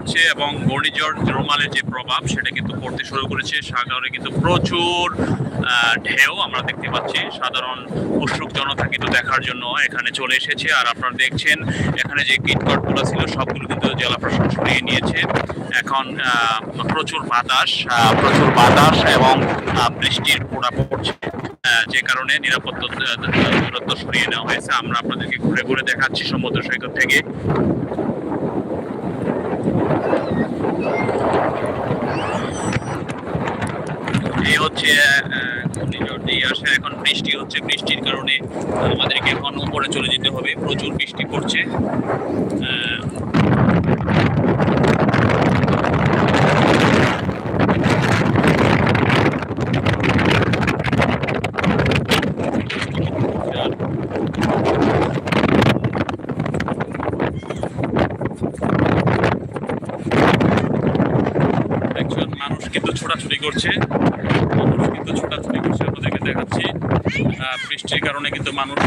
হচ্ছে এবং ঘূর্ণিঝড় রোমালের যে প্রভাব, সেটা কিন্তু পড়তে শুরু করেছে। সাগরে কিন্তু প্রচুর ঢেউ আমরা দেখতে পাচ্ছি। সাধারণ উৎসুক জনতা কিন্তু দেখার জন্য এখানে চলে এসেছে। আর আপনারা দেখছেন, এখানে যে কিটকটগুলো ছিল, সবগুলো কিন্তু জেলা প্রশাসন সরিয়ে নিয়েছে। এখন প্রচুর বাতাস প্রচুর বাতাস এবং বৃষ্টির পোড়া পড়ছে। যে কারণে নিরাপত্তা দূরত্ব সরিয়ে নেওয়া হয়েছে। আমরা আপনাদেরকে ঘুরে ঘুরে দেখাচ্ছি সমুদ্র সৈকত থেকে। এই হচ্ছে ঘূর্ণিঝড় এখন বৃষ্টি হচ্ছে। বৃষ্টির কারণে আমাদেরকে এখন উপরে চলে যেতে হবে। প্রচুর বৃষ্টি পড়ছে আহ, একজন মানুষ কিন্তু ছোটাছুটি করছে। মানুষ কিন্তু ছোটাছুটি করছে আপনাদেরকে দেখাচ্ছি। বৃষ্টির কারণে কিন্তু মানুষ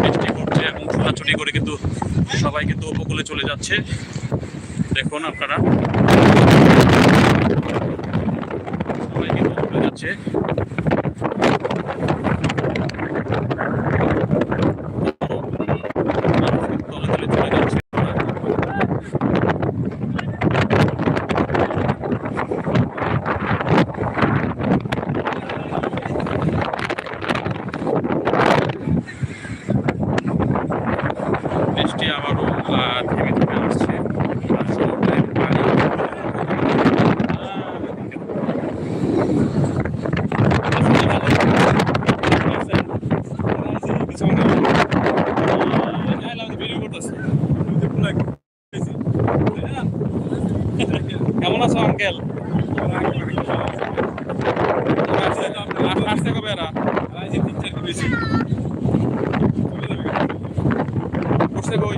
বৃষ্টি করছে এবং ছোটাছুটি করে কিন্তু সবাই কিন্তু উপকূলে চলে যাচ্ছে। দেখুন আপনারা সবাই কিন্তু উপকূলে যাচ্ছে মানুষ কিন্তু তলে তলে চলে যাচ্ছে বৃষ্টি আবারও আহ, থেমে থেমে আসছে আর সমুদ্রে পানি কেমন আছো আঙ্কেল আসতে কবে এরা? উঠছে কই?